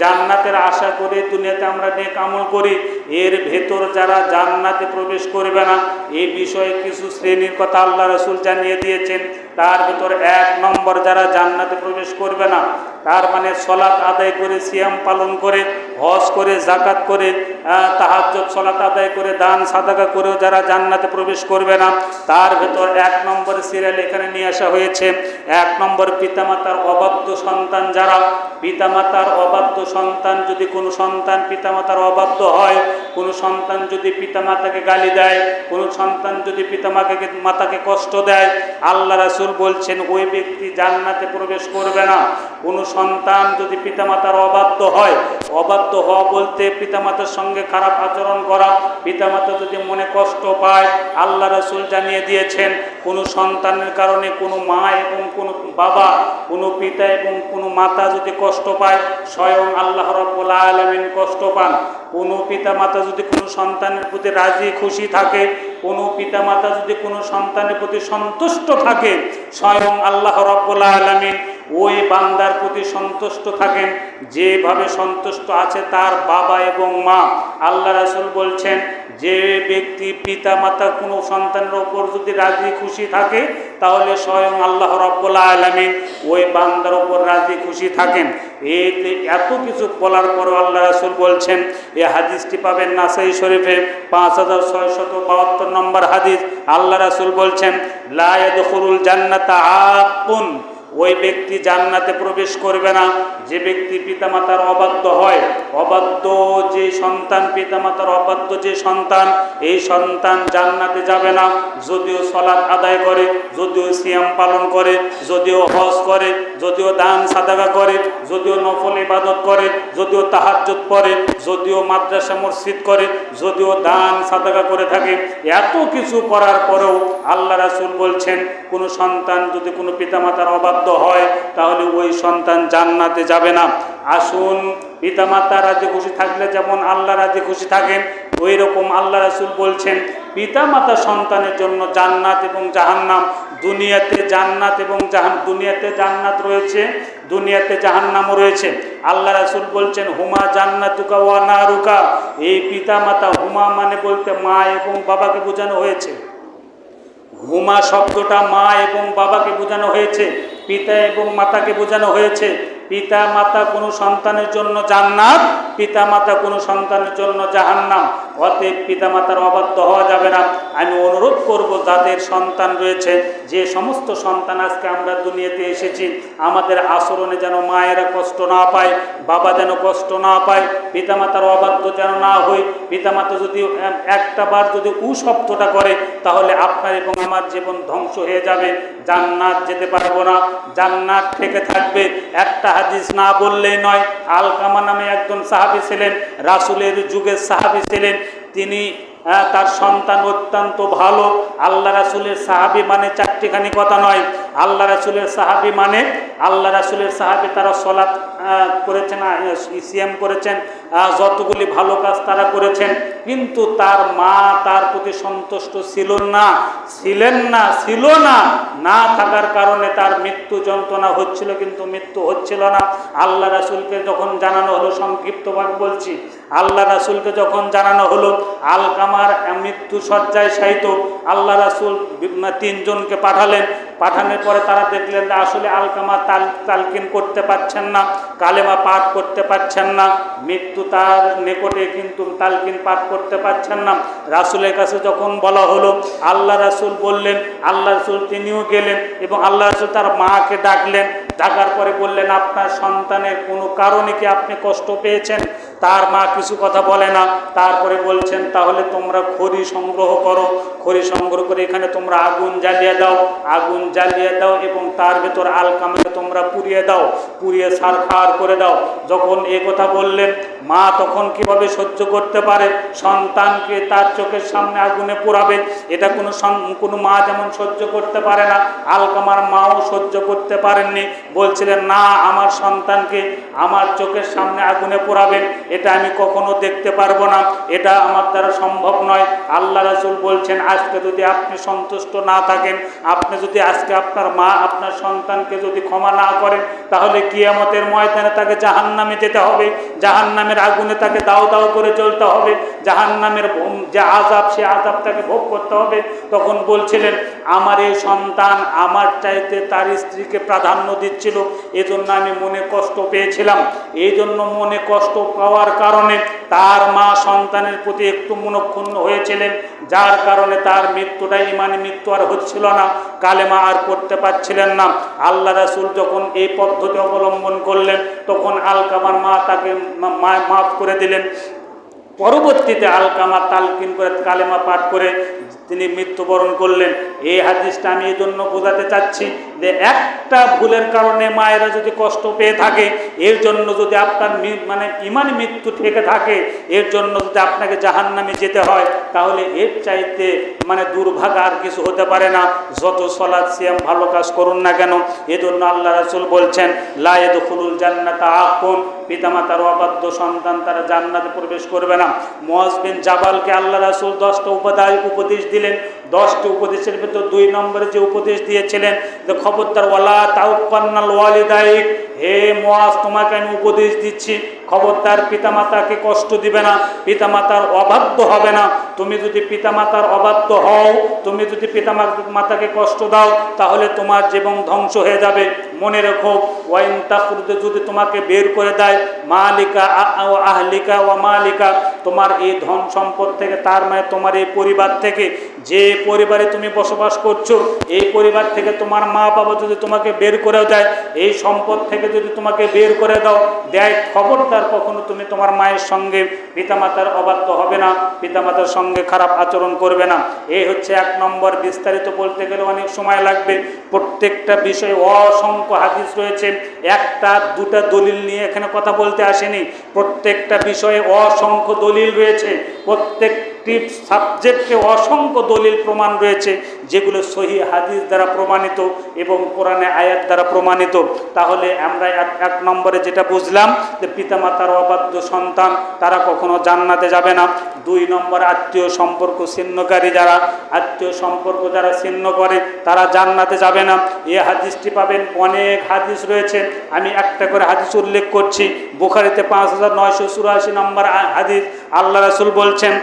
জান্নাতের আশা করে দুনিয়াতে আমরা নেক আমল করি। এর ভেতর যারা জান্নাতে প্রবেশ করবে না এই বিষয়ে কিছু শ্রেণির কথা আল্লাহ রসুল জানিয়ে দিয়েছেন। তার ভেতর এক নম্বর যারা জান্নাতে প্রবেশ করবে না, তার মানে সলাৎ আদায় করে, সিয়াম পালন করে, হজ করে জাকাত করে তাহাজ্জত সলাৎ আদায় করে, দান, সাদাকা করেও যারা জান্নাতে প্রবেশ করবে না, তার ভেতর এক নম্বর সিরিয়াল এখানে নিয়ে আসা হয়েছে। এক নম্বর পিতামাতার অবাধ্য সন্তান যারা, পিতামাতার অবাধ্য সন্তান যদি কোনো সন্তান পিতামাতার অবাধ্য হয় কোনো সন্তান যদি পিতা মাতাকে গালি দেয়, কোনো সন্তান যদি পিতামাতাকে, মাতাকে কষ্ট দেয়, আল্লাহ রাসুল বলছেন, ওই ব্যক্তি জান্নাতে প্রবেশ করবে না। কোনো সন্তান যদি পিতা মাতার অবাধ্য হয়, অবাধ্য হওয়া বলতে পিতামাতার সঙ্গে খারাপ আচরণ করা, পিতামাতা যদি মনে কষ্ট পায়, আল্লাহ রাসুল জানিয়ে দিয়েছেন, কোনো সন্তানের কারণে কোনো মা এবং কোনো বাবা, কোনো পিতা এবং কোনো মাতা যদি কষ্ট পায়, স্বয়ং আল্লাহ রব্বুল আলমিন কষ্ট পান। কোনো পিতা মাতা যদি কোনো সন্তানের প্রতি রাজি, খুশি থাকে, কোনো পিতা মাতা যদি কোনো সন্তানের প্রতি সন্তুষ্ট থাকে, স্বয়ং আল্লাহ রব্বুল্লা আলমিন ওই বান্দার প্রতি সন্তুষ্ট থাকেন, যেভাবে সন্তুষ্ট আছে তার বাবা এবং মা। আল্লাহ রাসুল বলছেন, যে ব্যক্তি পিতা মাতা কোনো সন্তানের ওপর যদি রাজি খুশি থাকে, তাহলে স্বয়ং আল্লাহ রব্বুল্লা আলমিন ওই বান্দার ওপর রাজি খুশি থাকেন। এতে এত কিছু বলার পরও আল্লাহ রাসুল বলছেন এই হাদিসটি পাবেন নাসাই শরীফে পাঁচ হাজার ছয়শত বাহাত্তর নম্বর হাদিস। আল্লাহ রাসুল বলছেন লায়দ খরুল জান্নাতা আপন ওই ব্যক্তি জান্নাতে প্রবেশ করবে না। যে ব্যক্তি পিতামাতার অবাধ্য হয়, অবাধ্য যে সন্তান, পিতামাতার অবাধ্য যে সন্তান, এই সন্তান জান্নাতে যাবে না। যদিও সলাৎ আদায় করে, যদিও সিয়াম পালন করে, যদিও হজ করে, যদিও দান সাদাগা করে, যদিও নফল ইবাদত করে, যদিও তাহাজ্জুদ পড়ে, যদিও মাদ্রাসা মসজিদ করে, যদিও দান সাদাগা করে থাকে, এত কিছু করার পরেও আল্লাহ রাসুল বলছেন, কোনো সন্তান যদি কোনো পিতামাতার অবাধ্য হয়, তাহলে ওই সন্তান জান্নাতে যাবে না। আসুন, পিতামাতা রাজি খুশি থাকলে যেমন আল্লাহ রাজি খুশি থাকেন ওই রকম আল্লাহ রাসুল বলছেন, পিতামাতা সন্তানের জন্য জান্নাত এবং জাহান্নাম, দুনিয়াতে জান্নাত এবং জাহান, দুনিয়াতে জান্নাত রয়েছে, দুনিয়াতে জাহান্নামও রয়েছে। আল্লাহ রাসুল বলছেন, হুমা জান্নাতুকা ওয়া নারুকা। এই পিতামাতা হুমা মানে বলতে মা এবং বাবাকে বোঝানো হয়েছে। হুমা শব্দটা মা এবং বাবাকে বোঝানো হয়েছে, পিতা এবং মাতাকে বোঝানো হয়েছে। পিতা মাতা কোনো সন্তানের জন্য জান্নাত পিতা মাতা কোনো সন্তানের জন্য জাহান্নাম। অতএব পিতা মাতার অবাধ্য হওয়া যাবে না। আমি অনুরোধ করব, যাদের সন্তান রয়েছে, যে সমস্ত সন্তান আজকে আমরা দুনিয়াতে এসেছি, আমাদের আচরণে যেন মায়েরা কষ্ট না পায়, বাবা যেন কষ্ট না পায়, পিতামাতার অবাধ্য যেন না হই। পিতামাতা যদি একটা বার যদি উ শব্দটা করে, তাহলে আপনার এবং আমার জীবন ধ্বংস হয়ে যাবে। জান্নাত যেতে পারব না। জান্নাত থেকে থাকবে। একটা হাদিস না বললেই নয়, আলকামা নামে একজন সাহাবি ছিলেন, রাসুলের যুগের সাহাবি ছিলেন তিনি তার সন্তান অত্যন্ত ভালো। আল্লাহ রাসুলের সাহাবি মানে চারটিখানি কথা নয়। আল্লাহ রাসুলের সাহাবি মানে আল্লাহ রাসুলের সাহাবি তারা সলাৎ করেছেন সিএম করেছেন যতগুলি ভালো কাজ তারা করেছেন, কিন্তু তার মা তার প্রতি সন্তুষ্ট ছিল না, ছিলেন না, ছিল না না থাকার কারণে তার মৃত্যু যন্ত্রণা হচ্ছিল, কিন্তু মৃত্যু হচ্ছিল না। আল্লাহ রাসুলকে যখন জানানো হলো, সংক্ষিপ্তভাবে বলছি, আল্লাহ রাসুলকে যখন জানানো হলো, আলকামার মৃত্যু সজ্জায় সাহিত আল্লাহ রাসুল তিনজনকে পাঠালেন পাঠানোর পরে তারা দেখলেন যে আসলে আলকামা তাল, তালকিন করতে পারছেন না, কালেমা পাঠ করতে পারছেন না, মৃত্যু তার নিকটে কিন্তু তালকিন পাঠ করতে পারছেন না। রাসুলের কাছে যখন বলা হলো, আল্লাহ রাসুল বললেন, আল্লাহ রাসুল তিনিও গেলেন এবং আল্লাহ রাসুল তার মাকে ডাকলেন। ডাকার পরে বললেন, আপনার সন্তানের কোনো কারণে কি আপনি কষ্ট পেয়েছেন? তার মা কিছু কথা বলে না। তারপরে বলছেন, তাহলে তোমরা খড়ি সংগ্রহ করো। খড়ি সংগ্রহ করে এখানে তোমরা আগুন জ্বালিয়ে দাও। আগুন জ্বালিয়ে দাও এবং তার ভেতর আলকামাকে তোমরা পুড়িয়ে দাও। পুড়িয়ে সার সারখার করে দাও। যখন এ কথা বললেন, মা তখন কীভাবে সহ্য করতে পারে? সন্তানকে তার চোখের সামনে আগুনে পোড়াবে। এটা কোনো কোনো মা যেমন সহ্য করতে পারে না, আলকামার মাও সহ্য করতে পারেননি। বলছিলেন, না, আমার সন্তানকে আমার চোখের সামনে আগুনে পোড়াবেন। এটা আমি কখনো দেখতে পারব না। এটা আমার দ্বারা সম্ভব নয়। আল্লাহ রাসুল বলছেন, আজকে যদি আপনি সন্তুষ্ট না থাকেন, আপনি যদি আজকে আপনার মা, আপনার সন্তানকে যদি ক্ষমা না করেন, তাহলে কিয়ামতের ময়দানে তাকে জাহান নামে যেতে হবে। জাহান নামের আগুনে তাকে দাও দাও করে চলতে হবে। জাহান নামের যে আজাব সে আজাব তাকে ভোগ করতে হবে। তখন বলছিলেন, আমার এই সন্তান আমার চাইতে তার স্ত্রীকে প্রাধান্য দিচ্ছিল। এজন্য আমি মনে কষ্ট পেয়েছিলাম। এই জন্য মনে কষ্ট পাওয়ার কারণে তার মা সন্তানের প্রতি একটু মনক্ষুণ্ণ হয়েছিলেন, যার কারণে তার মৃত্যুটা ইমানে মৃত্যু আর হচ্ছিল না, কালেমা আর করতে পারছিলেন না। আল্লাহ রাসুল যখন এই পদ্ধতি অবলম্বন করলেন, তখন আলকামার মা তাকে মাফ করে দিলেন। পরবর্তীতে আলকামা তালকিন করে কালেমা পাঠ করে তিনি মৃত্যুবরণ করলেন। এই হাদিসটা আমি এই জন্য বোঝাতে চাচ্ছি যে একটা ভুলের কারণে মায়েরা যদি কষ্ট পেয়ে থাকে, এর জন্য যদি আপনার মানে ইমান মৃত্যু থেকে থাকে, এর জন্য যদি আপনাকে জাহান নামে যেতে হয়, তাহলে এর চাইতে মানে দুর্ভাগ আর কিছু হতে পারে না। যত সলাদ সিয়াম ভালো কাজ করুন না কেন, এজন্য আল্লাহ রাসুল বলছেন লায়েদ খুলুল জান্নাতা আপন পিতামাতার অবাধ্য সন্তান তারা জান্নাতে প্রবেশ করবে না। মোয়াজ মহাজবিন জাবালকে আল্লাহ রাসুল দশটা উপাদায় উপদেশ দিলেন। দশটি উপদেশের ভেতর দুই নম্বরে যে উপদেশ দিয়েছিলেন, যে খবরদার, ওয়ালা তাউকান্নাল ওয়ালিদাইক হে মোয়াজ, তোমাকে আমি উপদেশ দিচ্ছি। খবরদার পিতামাতাকে কষ্ট দিবে না, পিতামাতার অবাধ্য হবে না। তুমি যদি পিতামাতার অবাধ্য হও, তুমি যদি পিতা মাতাকে কষ্ট দাও, তাহলে তোমার জীবন ধ্বংস হয়ে যাবে। মনে রেখো, ওয়াইন তাফরুদে যদি তোমাকে বের করে দেয়, মালিকা আহলিকা ও মালিকা, তোমার এই ধন সম্পদ থেকে, তার মানে তোমার এই পরিবার থেকে, যে পরিবারে তুমি বসবাস করছ, এই পরিবার থেকে তোমার মা বাবা যদি তোমাকে বের করেও দেয়, এই সম্পদ থেকে যদি তোমাকে বের করে দাও, দেয় খবরদার কখনো তুমি তোমার মায়ের সঙ্গে। পিতামাতার অবাধ্য হবে না, পিতামাতার সঙ্গে খারাপ আচরণ করবে না। এই হচ্ছে এক নম্বর, বিস্তারিত বলতে গেলে অনেক সময় লাগবে। প্রত্যেকটা বিষয়ে অসংখ্য হাদিস রয়েছে। একটা, দুটা দলিল নিয়ে এখানে কথা বলতে আসেনি। প্রত্যেকটা বিষয়ে অসংখ্য দলিল রয়েছে। প্রত্যেকটি সাবজেক্টে অসংখ্য দলিল প্রমাণ রয়েছে, যেগুলো সহি হাদিস দ্বারা প্রমাণিত এবং কোরআনে আয়াত দ্বারা প্রমাণিত। তাহলে আমরা এক এক নম্বরে যেটা বুঝলাম যে পিতামাতার অবাধ্য সন্তান, তারা কখনো জান্নাতে যাবে না। দুই নম্বর আত্মীয় সম্পর্ক ছিন্নকারী যারা, আত্মীয় সম্পর্ক যারা ছিন্ন করে, তারা জান্নাতে যাবে না। এ হাদিসটি পাবেন অনেক হাদিস রয়েছে। আমি একটা করে হাদিস উল্লেখ করছি। বুখারিতে পাঁচ হাজার নয়শো চুরাশি নম্বর হাদিস। আল্লাহ রাসুল বলছেন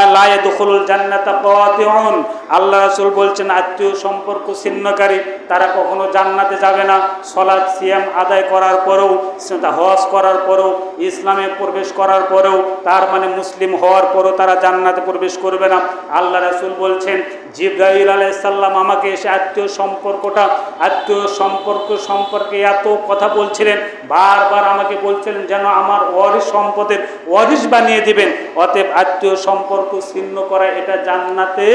আহ, লায়ে দখলুল জান্নাতা কাওয়াতিউন আল্লাহ রাসুল বলছেন আত্মীয় সম্পর্ক ছিন্নকারী তারা কখনো জান্নাতে যাবে না। সলাদ সিয়াম আদায় করার পরেও হজ করার পরেও ইসলামে প্রবেশ করার পরেও তার মানে মুসলিম হওয়ার পরেও তারা জান্নাতে প্রবেশ করবে না। আল্লাহ রাসুল বলছেন জিব্রাহিল আলাইসাল্লাম আমাকে এসে আত্মীয় সম্পর্কটা আত্মীয় সম্পর্ক সম্পর্কে এত কথা বলছিলেন বারবার আমাকে বলছিলেন যেন আমার ওয়ারিস সম্পদের ওয়ারিস বানিয়ে দিবেন। অতএব আত্মীয় সম্পর্ক ছিন্ন করা, এটা জান্নাতে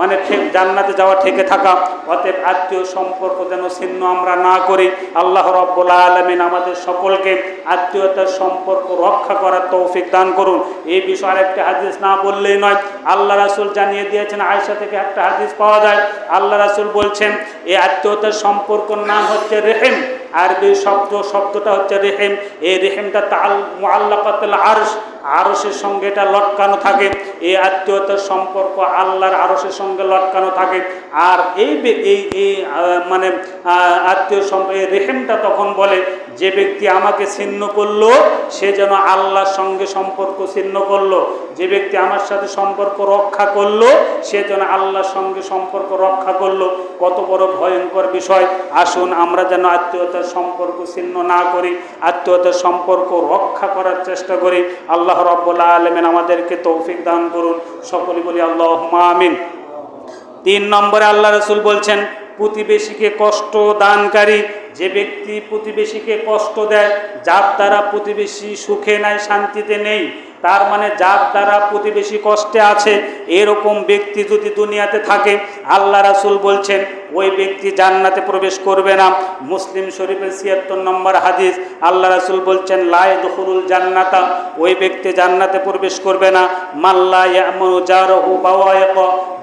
মানে জান্নাতে যাওয়া ঠেকে থাকা। অতএব আত্মীয় সম্পর্ক যেন ছিন্ন আমরা না করি। আল্লাহ রব্বুল আলমিন আমাদের সকলকে আত্মীয়তার সম্পর্ক রক্ষা করার তৌফিক দান করুন। এই বিষয়ে আরেকটা হাদিস না বললেই নয়। আল্লাহ রাসুল জানিয়ে দিয়েছেন আয়সা থেকে একটা হাদিস পাওয়া যায়। আল্লাহ রাসুল বলছেন, এই আত্মীয়তার সম্পর্কর নাম হচ্ছে রেহেম। আরবি শব্দ, শব্দটা হচ্ছে রেহেম। এই রেহেমটা তাল মোয়াল্লাপাতাল আরশ। আরসের সঙ্গে এটা লটকানো থাকে। এই আত্মীয়তার সম্পর্ক আল্লাহর আরসের সঙ্গে লটকানো থাকে। আর এই এই মানে আত্মীয় সম্পর্ক রেহেমটা তখন বলে যে ব্যক্তি আমাকে ছিন্ন করল, সে যেন আল্লাহর সঙ্গে সম্পর্ক ছিন্ন করল। যে ব্যক্তি আমার সাথে সম্পর্ক রক্ষা করল, সে যেন আল্লাহর সঙ্গে সম্পর্ক রক্ষা করল। কত বড় ভয়ঙ্কর বিষয়। আসুন, আমরা যেন আত্মীয়তার সম্পর্ক ছিন্ন না করি, আত্মীয়তার সম্পর্ক রক্ষা করার চেষ্টা করি। আল্লাহ রব্বুল্লাহ আলমেন আমাদেরকে তৌফিক দান করুন। সকলে বলি আল্লাহ আমিন। তিন নম্বরে আল্লাহ রসুল বলছেন, প্রতিবেশীকে কষ্ট দানকারী যে ব্যক্তি প্রতিবেশীকে কষ্ট দেয় যার দ্বারা প্রতিবেশী সুখে নাই শান্তিতে নেই তার মানে যার দ্বারা প্রতিবেশী কষ্টে আছে, এরকম ব্যক্তি যদি দুনিয়াতে থাকে, আল্লাহ রাসুল বলছেন, ওই ব্যক্তি জান্নাতে প্রবেশ করবে না। মুসলিম শরীফের ছিয়াত্তর নম্বর হাদিস, আল্লাহ রাসুল বলছেন লায় দখলুল জান্নাতা, ওই ব্যক্তি জান্নাতে প্রবেশ করবে না। মাল্লা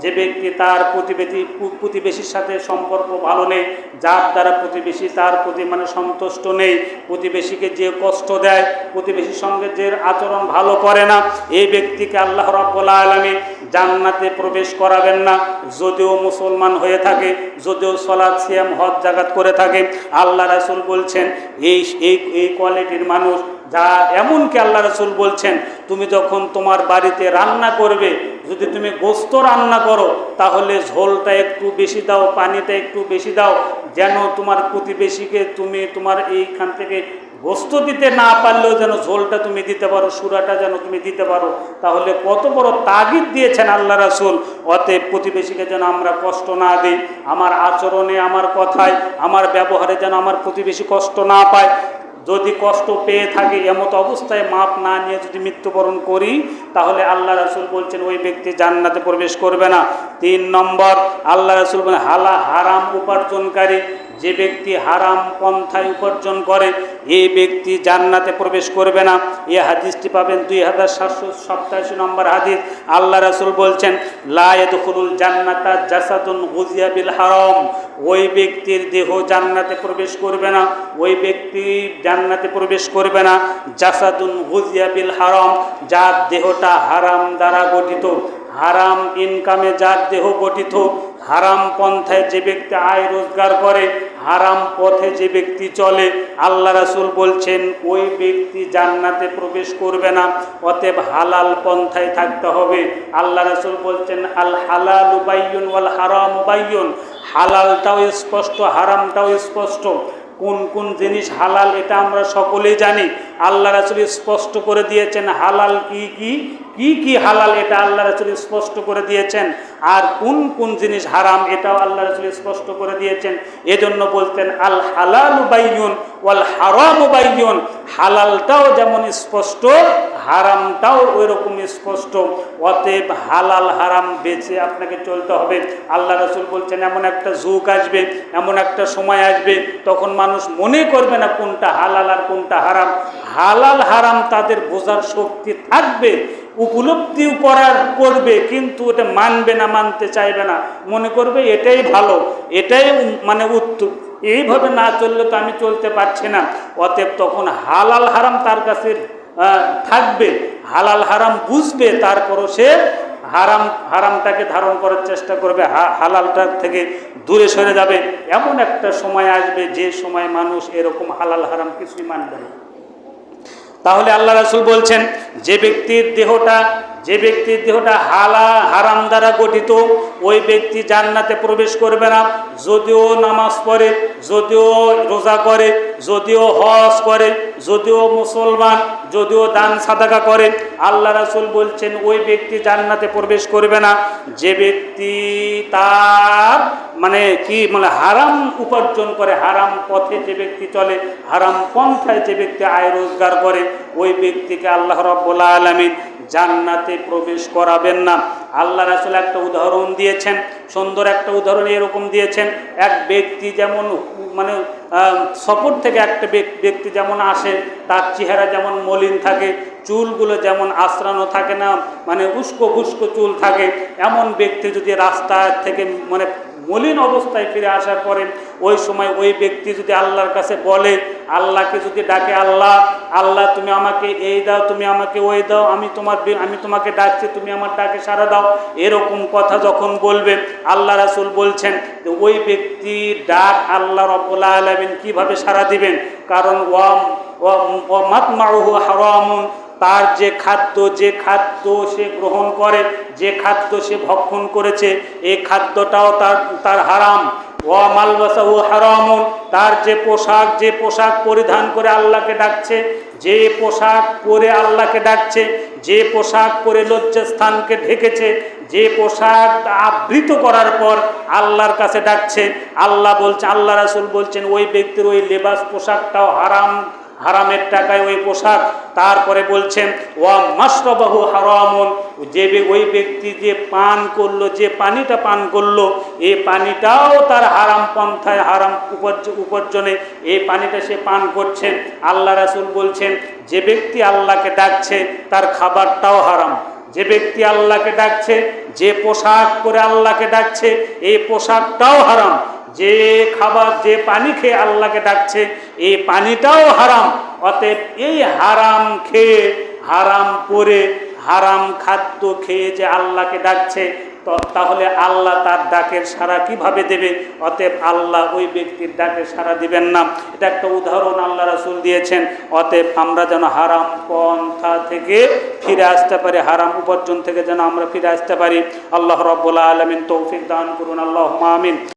যে ব্যক্তি তার প্রতিবেশী, প্রতিবেশীর সাথে সম্পর্ক ভালো নেই, যার দ্বারা প্রতিবেশী তার প্রতি মানে সন্তুষ্ট নেই, প্রতিবেশীকে যে কষ্ট দেয়, প্রতিবেশীর সঙ্গে যে আচরণ ভালো করে না। এই ব্যক্তিকে আল্লাহ রাব্বুল আলামিন জান্নাতে প্রবেশ করাবেন না। যদিও মুসলমান হয়ে থাকে, যদিও সলাদ সিয়াম, হজ জাগাত করে থাকে, আল্লাহ রাসুল বলছেন, এই এই এই কোয়ালিটির মানুষ যা এমনকি আল্লাহ রসুল বলছেন, তুমি যখন তোমার বাড়িতে রান্না করবে, যদি তুমি গোস্ত রান্না করো, তাহলে ঝোলটা একটু বেশি দাও, পানিটা একটু বেশি দাও, যেন তোমার প্রতিবেশীকে তুমি তোমার এইখান থেকে গোস্ত দিতে না পারলেও যেন ঝোলটা তুমি দিতে পারো, সুরাটা যেন তুমি দিতে পারো, তাহলে কত বড় তাগিদ দিয়েছেন আল্লাহ রাসুল। অতএব প্রতিবেশীকে যেন আমরা কষ্ট না দিই, আমার আচরণে, আমার কথায়, আমার ব্যবহারে যেন আমার প্রতিবেশী কষ্ট না পায়। যদি কষ্ট পেয়ে থাকে, এমত অবস্থায় মাপ না নিয়ে যদি মৃত্যুবরণ করি, তাহলে আল্লাহ রাসুল বলছেন, ওই ব্যক্তি জান্নাতে প্রবেশ করবে না। তিন নম্বর, আল্লাহ রাসুল বলেন, হালা হারাম উপার্জনকারী যে ব্যক্তি হারাম পন্থায় উপার্জন করে এই ব্যক্তি জান্নাতে প্রবেশ করবে না। এ হাদিসটি পাবেন দুই হাজার সাতশো সপ্তাশি নম্বর হাদিস। আল্লাহ রাসুল বলছেন লায়দুল জান্নাতা জাসাদুন গুজিয়া বিল হারম। ওই ব্যক্তির দেহ জান্নাতে প্রবেশ করবে না, ওই ব্যক্তি জান্নাতে প্রবেশ করবে না। জাসাদুন গুজিয়া বিল হারম, যার দেহটা হারাম দ্বারা গঠিত। হারাম ইনকামে যার দেহ গঠিত হারাম পন্থায় যে ব্যক্তি আয় রোজগার করে, হারাম পথে যে ব্যক্তি চলে, আল্লাহ রাসুল বলছেন, ওই ব্যক্তি জান্নাতে প্রবেশ করবে না, অতএব হালাল পন্থায় থাকতে হবে। আল্লাহ রাসুল বলছেন, আল হালাল উবাইয়ুন ওয়াল হারাম উবাইয়ুন হালালটাও স্পষ্ট, হারামটাও স্পষ্ট। কোন কোন জিনিস হালাল, এটা আমরা সকলেই জানি। আল্লাহ রাসুল স্পষ্ট করে দিয়েছেন, হালাল কি কি কি কি হালাল এটা আল্লাহ রাসুল স্পষ্ট করে দিয়েছেন। আর কোন কোন জিনিস হারাম এটাও আল্লাহ রাসুল স্পষ্ট করে দিয়েছেন। এজন্য বলতেন, আল হালাল উবাইয়ুন ওয়াল হারাম উবাইয়ুন হালালটাও যেমন স্পষ্ট, হারামটাও ওই রকম স্পষ্ট। অতএব হালাল হারাম বেছে আপনাকে চলতে হবে। আল্লাহ রসুল বলছেন, এমন একটা যুগ আসবে, এমন একটা সময় আসবে, তখন মানুষ মনে করবে না কোনটা হালাল আর কোনটা হারাম। হালাল হারাম তাদের বোঝার শক্তি থাকবে, উপলব্ধি করার করবে, কিন্তু এটা মানবে না, মানতে চাইবে না। মনে করবে এটাই ভালো, এটাই মানে উত্তর এইভাবে না চললে তো আমি চলতে পারছি না। অতএব তখন হালাল হারাম তার কাছে থাকবে, হালাল হারাম বুঝবে, তারপরও সে হারাম, হারামটাকে ধারণ করার চেষ্টা করবে হালালটার থেকে দূরে সরে যাবে। এমন একটা সময় আসবে যে সময় মানুষ এরকম হালাল হারাম কিছুই মানবে না। তাহলে আল্লাহ রাসুল বলছেন, যে ব্যক্তির দেহটা, যে ব্যক্তির দেহটা হালা, হারাম দ্বারা গঠিত, ওই ব্যক্তি জান্নাতে প্রবেশ করবে না। যদিও নামাজ পড়ে, যদিও রোজা করে, যদিও হজ করে, যদিও মুসলমান যদিও দান সাদাকা করে আল্লাহ রাসুল বলছেন, ওই ব্যক্তি জান্নাতে প্রবেশ করবে না। যে ব্যক্তি তার মানে কি মানে হারাম উপার্জন করে, হারাম পথে যে ব্যক্তি চলে, হারাম পন্থায় যে ব্যক্তি আয় রোজগার করে, ওই ব্যক্তিকে আল্লাহ রব্বুল্লা আলমিন জান্নাতে প্রবেশ করাবেন না। আল্লাহ রাসুল একটা উদাহরণ দিয়েছেন, সুন্দর একটা উদাহরণ এরকম দিয়েছেন, এক ব্যক্তি যেমন মানে সফর থেকে একটা ব্যক্তি যেমন আসে, তার চেহারা যেমন মলিন থাকে, চুলগুলো যেমন আশ্রানো থাকে না মানে উস্কো ফুস্কো চুল থাকে, এমন ব্যক্তি যদি রাস্তা থেকে মানে মলিন অবস্থায় ফিরে আসার পরে ওই সময় ওই ব্যক্তি যদি আল্লাহর কাছে বলে, আল্লাহকে যদি ডাকে, আল্লাহ আল্লাহ, তুমি আমাকে এই দাও, তুমি আমাকে ওই দাও, আমি তোমার আমি তোমাকে ডাকছি, তুমি আমার ডাকে সারা দাও। এরকম কথা যখন বলবে, আল্লাহ রাসুল বলছেন যে ওই ব্যক্তি ডাক আল্লাহ রব্বুল্লা আলমিন কীভাবে সারা দিবেন? কারণ ওয়াম তার যে খাদ্য যে খাদ্য সে গ্রহণ করে, যে খাদ্য সে ভক্ষণ করেছে, এই খাদ্যটাও তার তার হারাম। ও মালবাসা ও হারামুন, তার যে পোশাক যে পোশাক পরিধান করে আল্লাহকে ডাকছে, যে পোশাক পরে আল্লাহকে ডাকছে, যে পোশাক পরে লজ্জাস্থানকে ঢেকেছে, যে পোশাক আবৃত করার পর আল্লাহর কাছে ডাকছে। আল্লাহ বলছে, আল্লাহ রাসুল বলছেন, ওই ব্যক্তির ওই লেবাস পোশাকটাও হারাম। হারামের টাকায় ওই পোশাক। তারপরে বলছেন, ওয়া মাসরবাহু হারামুন। যে ওই ব্যক্তি যে পান করল, যে পানিটা পান করল এই পানিটাও তার হারাম পন্থায়, হারাম উপার্জ- উপার্জনে এই পানিটা সে পান করছে। আল্লাহ রাসূল বলছেন, যে ব্যক্তি আল্লাহকে ডাকছে, তার খাবারটাও হারাম। যে ব্যক্তি আল্লাহকে ডাকছে যে পোশাক পরে আল্লাহকে ডাকছে, এই পোশাকটাও হারাম। যে খাবার, যে পানি খেয়ে আল্লাহকে ডাকছে, এই পানিটাও হারাম। অতএব এই হারাম খেয়ে, হারাম পরে, হারাম খাদ্য খেয়ে যে আল্লাহকে ডাকছে তাহলে আল্লাহ তার ডাকের সারা কীভাবে দেবে? অতএব আল্লাহ ওই ব্যক্তির ডাকের সারা দিবেন না। এটা একটা উদাহরণ আল্লাহ রাসুল দিয়েছেন। অতএব আমরা যেন হারাম পন্থা থেকে ফিরে আসতে পারি, হারাম উপার্জন থেকে যেন আমরা ফিরে আসতে পারি। আল্লাহ রব্বুল্লাহ আলমিন তৌফিক দান করুন। আল্লাহ আমিন।